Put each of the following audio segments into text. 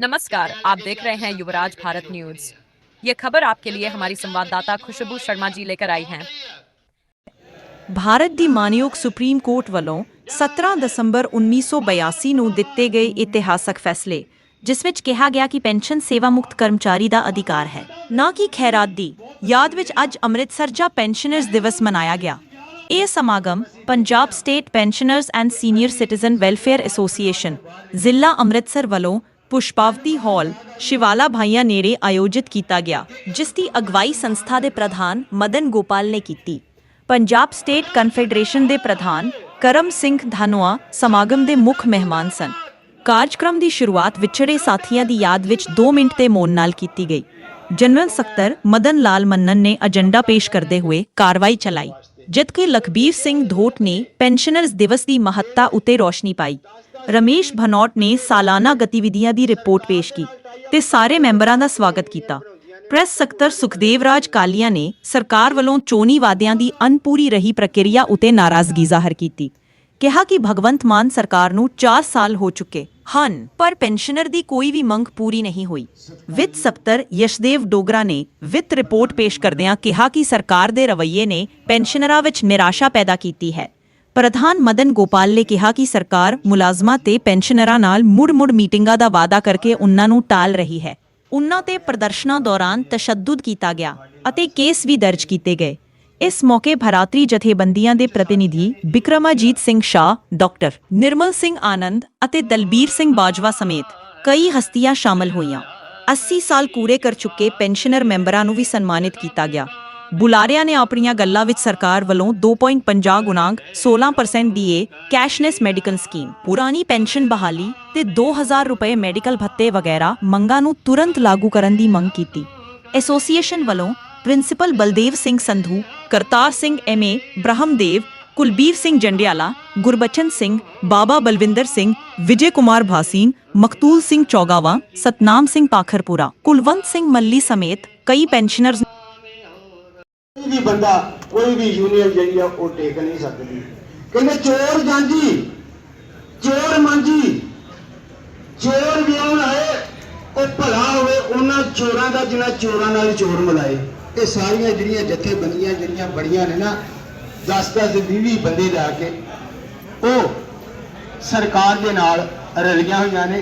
नमस्कार आप देख रहे हैं युवराज भारत न्यूज ये खबर आपके लिए हमारी संवाददाता खुशबू शर्मा जी लेकर आई हैं ਭਾਰਤ ਦੀ ਮਾਨਯੋਗ ਸੁਪਰੀਮ ਕੋਰਟ ਵੱਲੋਂ 17 ਦਸੰਬਰ 1982 ਨੂੰ ਦਿੱਤੇ ਗਏ ਇਤਿਹਾਸਕ ਫੈਸਲੇ ਜਿਸ ਵਿੱਚ ਕਿਹਾ ਗਿਆ ਕਿ ਪੈਨਸ਼ਨ ਸੇਵਾ ਮੁਕਤ ਕਰਮਚਾਰੀ ਦਾ ਅਧਿਕਾਰ ਹੈ ਨਾ ਕਿ ਖੈਰਾਤ ਦੀ ਯਾਦ ਵਿੱਚ ਅੱਜ ਅੰਮ੍ਰਿਤਸਰ ਜਾ ਪੈਨਸ਼ਨਰਸ ਦਿਵਸ ਮਨਾਇਆ ਗਿਆ ਇਹ ਸਮਾਗਮ Punjab state pensioners and senior citizen welfare association ਜ਼ਿਲ੍ਹਾ ਅੰਮ੍ਰਿਤਸਰ ਵੱਲੋਂ ਪੁਸ਼ਪਾਵਤੀ ਹਾਲ ਸ਼ਿਵਾਲਾ ਭਾਈਆਂ ਨੇੜੇ ਆਯੋਜਿਤ ਕੀਤਾ ਗਿਆ, ਜਿਸ ਦੀ ਅਗਵਾਈ ਸੰਸਥਾ ਦੇ ਪ੍ਰਧਾਨ ਮਦਨ ਗੋਪਾਲ ਨੇ ਕੀਤੀ। ਪੰਜਾਬ ਸਟੇਟ ਕਨਫੈਡਰੇਸ਼ਨ ਦੇ ਪ੍ਰਧਾਨ ਕਰਮ ਸਿੰਘ ਧਾਨੋਆ ਸਮਾਗਮ ਦੇ ਮੁੱਖ ਮਹਿਮਾਨ ਸਨ। ਕਾਰਜਕ੍ਰਮ ਦੀ ਸ਼ੁਰੂਆਤ ਵਿਛੜੇ ਸਾਥੀਆਂ ਦੀ ਯਾਦ ਵਿੱਚ 2 ਮਿੰਟ ਦੇ ਮੌਨ ਨਾਲ ਕੀਤੀ ਗਈ। ਜਨਰਲ ਸਕੱਤਰ ਮਦਨ ਲਾਲ ਮੰਨਨ ਨੇ ਏਜੰਡਾ ਪੇਸ਼ ਕਰਦੇ ਹੋਏ ਕਾਰਵਾਈ ਚਲਾਈ ਜਦਕਿ ਲਖਬੀਰ ਸਿੰਘ ਧੋਟ ਨੇ ਪੈਨਸ਼ਨਰਸ ਦਿਵਸ ਦੀ ਮਹੱਤਤਾ ਉਤੇ ਰੋਸ਼ਨੀ ਪਾਈ। ਰਮੇਸ਼ ਭਨੋਟ ਨੇ ਸਾਲਾਨਾ ਗਤੀਵਿਧੀਆਂ ਦੀ ਰਿਪੋਰਟ ਪੇਸ਼ ਕੀਤੀ ਤੇ ਸਾਰੇ ਮੈਂਬਰਾਂ ਦਾ ਸਵਾਗਤ ਕੀਤਾ। ਪ੍ਰੈਸ ਸਕੱਤਰ ਸੁਖਦੇਵ ਰਾਜ ਕਾਲੀਆ ਨੇ ਸਰਕਾਰ ਵੱਲੋਂ ਚੋਣੀ ਵਾਅਦਿਆਂ ਦੀ ਅਨਪੂਰੀ ਰਹੀ ਪ੍ਰਕਿਰਿਆ ਉਤੇ ਨਾਰਾਜ਼ਗੀ ਜ਼ਾਹਰ ਕੀਤੀ। ਕਿਹਾ ਕਿ ਭਗਵੰਤ ਮਾਨ ਸਰਕਾਰ ਨੂੰ 4 ਸਾਲ ਹੋ ਚੁੱਕੇ ਹਨ, ਪਰ ਪੈਨਸ਼ਨਰ ਦੀ ਕੋਈ ਵੀ ਮੰਗ ਪੂਰੀ ਨਹੀਂ ਹੋਈ। ਵਿੱਤ ਸਕੱਤਰ ਯਸ਼ਦੇਵ ਡੋਗਰਾ ਨੇ ਵਿੱਤ ਰਿਪੋਰਟ ਪੇਸ਼ ਕਰਦਿਆਂ ਕਿਹਾ ਕਿ ਸਰਕਾਰ ਦੇ ਰਵੱਈਏ ਨੇ ਪੈਨਸ਼ਨਰਾਂ ਵਿੱਚ ਨਿਰਾਸ਼ਾ ਪੈਦਾ ਕੀਤੀ ਹੈ। ਪ੍ਰਧਾਨ ਮਦਨ ਗੋਪਾਲ ਨੇ ਕਿਹਾ ਕਿ ਸਰਕਾਰ ਮੁਲਾਜ਼ਮਾਂ ਤੇ ਪੈਨਸ਼ਨਰਾਂ ਨਾਲ ਮੁੜ-ਮੁੜ ਮੀਟਿੰਗਾਂ ਦਾ ਵਾਅਦਾ ਕਰਕੇ ਉਨ੍ਹਾਂ ਨੂੰ ਟਾਲ ਰਹੀ ਹੈ। ਉਹਨਾਂ ਤੇ ਪ੍ਰਦਰਸ਼ਨਾਂ ਦੌਰਾਨ ਤਸ਼ੱਦਦ ਕੀਤਾ ਗਿਆ ਅਤੇ ਕੇਸ ਵੀ ਦਰਜ ਕੀਤੇ ਗਏ। ਇਸ ਮੌਕੇ ਭਰਾਤਰੀ ਜਥੇਬੰਦੀਆਂ ਦੇ ਪ੍ਰਤੀਨਿਧੀ ਬਿਕਰਮਾਜੀਤ ਸਿੰਘ ਸ਼ਾਹ, ਡਾਕਟਰ ਨਿਰਮਲ ਸਿੰਘ ਆਨੰਦ ਅਤੇ ਦਲਬੀਰ ਸਿੰਘ ਬਾਜਵਾ ਸਮੇਤ ਕਈ ਹਸਤੀਆਂ ਸ਼ਾਮਲ ਹੋਈਆਂ। 80 ਸਾਲ ਪੂਰੇ ਕਰ ਚੁੱਕੇ ਪੈਨਸ਼ਨਰ ਮੈਂਬਰਾਂ ਨੂੰ ਵੀ ਸਨਮਾਨਿਤ ਕੀਤਾ ਗਿਆ। ਬੁਲਾਰਿਆਂ ਨੇ ਆਪਣੀਆਂ ਗੱਲਾਂ ਵਿੱਚ ਸਰਕਾਰ ਵੱਲੋਂ 2.50 ਗੁਣਾਂਕ 16% ਦੀਏ ਕੈਸ਼ਲੈਸ ਮੈਡੀਕਲ ਸਕੀਮ ਪੁਰਾਣੀ ਪੈਨਸ਼ਨ ਬਹਾਲੀ ਤੇ 2000 ਰੁਪਏ ਮੈਡੀਕਲ ਭੱਤੇ ਵਗੈਰਾ ਮੰਗਾਂ ਨੂੰ ਤੁਰੰਤ ਲਾਗੂ ਕਰਨ ਦੀ ਮੰਗ ਕੀਤੀ। ਐਸੋਸੀਏਸ਼ਨ ਵੱਲੋਂ ਪ੍ਰਿੰਸੀਪਲ ਬਲਦੇਵ ਸਿੰਘ ਸੰਧੂ, ਕਰਤਾਰ ਸਿੰਘ ਐਮਏ ਬ੍ਰਹਮਦੇਵ, ਕੁਲਬੀਰ ਸਿੰਘ ਜੰਡਿਆਲਾ, ਗੁਰਬਚਨ ਸਿੰਘ, ਬਾਬਾ ਬਲਵਿੰਦਰ ਸਿੰਘ, ਵਿਜੇ ਕੁਮਾਰ ਭਾਸੀਨ ਮਕਤੂਲ ਸਿੰਘ ਚੌਗਾਵਾ, ਸਤਨਾਮ ਸਿੰਘ ਪਾਖਰਪੁਰਾ, ਕੁਲਵੰਤ ਸਿੰਘ ਮੱਲੀ ਸਮੇਤ ਕਈ ਪੈਨਸ਼ਨਰਜ਼ ਵੀ ਬੰਦਾ ਕੋਈ ਵੀ ਯੂਨੀਅਨ ਜਿਹੜੀ ਆ ਉਹ ਟੇਕ ਨਹੀਂ ਸਕਦੀ। ਕਹਿੰਦੇ ਚੋਰ ਜਾਂਜੀ ਚੋਰ ਮੰਜੀ ਚੋਰ ਵਿਆਹ ਆਏ, ਉਹ ਭਲਾ ਹੋਵੇ, ਉਹਨਾਂ ਚੋਰਾਂ ਦਾ ਜਿਨ੍ਹਾਂ ਚੋਰਾਂ ਨਾਲ ਚੋਰ ਮਲਾਏ। ਇਹ ਸਾਰੀਆਂ ਜਿਹੜੀਆਂ ਜਥੇਬੰਦੀਆਂ ਜਿਹੜੀਆਂ ਬੜੀਆਂ ਨੇ ਨਾ 10-10 20 ਬੰਦੇ ਜਾ ਕੇ, ਉਹ ਸਰਕਾਰ ਦੇ ਨਾਲ ਰਲੀਆਂ ਹੋਈਆਂ ਨੇ।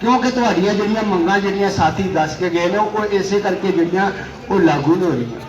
ਕਿਉਂਕਿ ਤੁਹਾਡੀਆਂ ਜਿਹੜੀਆਂ ਮੰਗਾਂ, ਜਿਹੜੀਆਂ ਸਾਥੀ ਦੱਸ ਕੇ ਗਏ ਨੇ, ਉਹ ਇਸੇ ਕਰਕੇ ਜਿਹੜੀਆਂ ਉਹ ਲਾਗੂ ਨਹੀਂ ਹੋ ਰਹੀਆਂ।